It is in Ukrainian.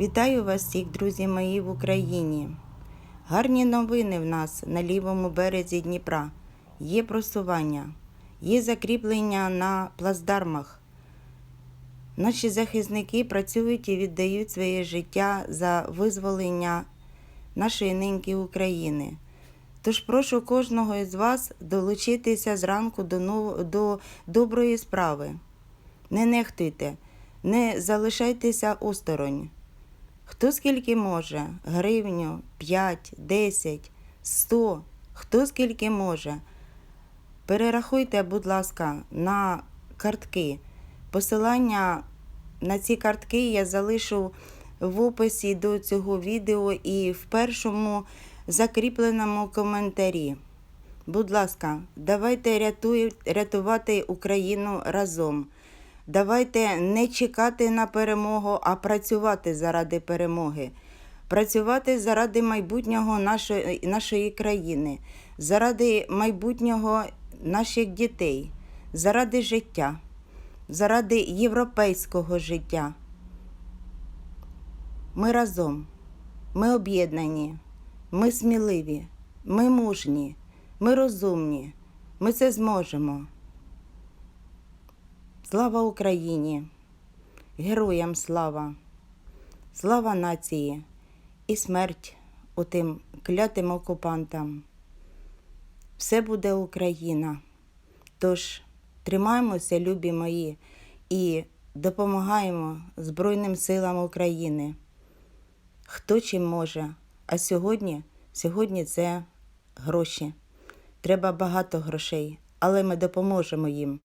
Вітаю вас всіх, друзі мої, в Україні. Гарні новини в нас на лівому березі Дніпра. Є просування, є закріплення на плацдармах. Наші захисники працюють і віддають своє життя за визволення нашої неньки України. Тож прошу кожного із вас долучитися зранку до, нов- до доброї справи. Не нехтуйте, не залишайтеся осторонь. Хто скільки може, гривню, 5, 10, 100, хто скільки може. Перерахуйте, будь ласка, на картки. Посилання на ці картки я залишу в описі до цього відео і в першому закріпленому коментарі. Будь ласка, давайте рятуй- рятувати Україну разом. Давайте не чекати на перемогу, а працювати заради перемоги. Працювати заради майбутнього нашої, нашої країни, заради майбутнього наших дітей, заради життя, заради європейського життя. Ми разом, ми об'єднані, ми сміливі, ми мужні, ми розумні, ми це зможемо. Слава Україні! Героям слава! Слава нації і смерть отим клятим окупантам. Все буде Україна. Тож тримаємося, любі мої, і допомагаємо Збройним силам України. Хто чим може. А сьогодні, сьогодні це гроші. Треба багато грошей, але ми допоможемо їм.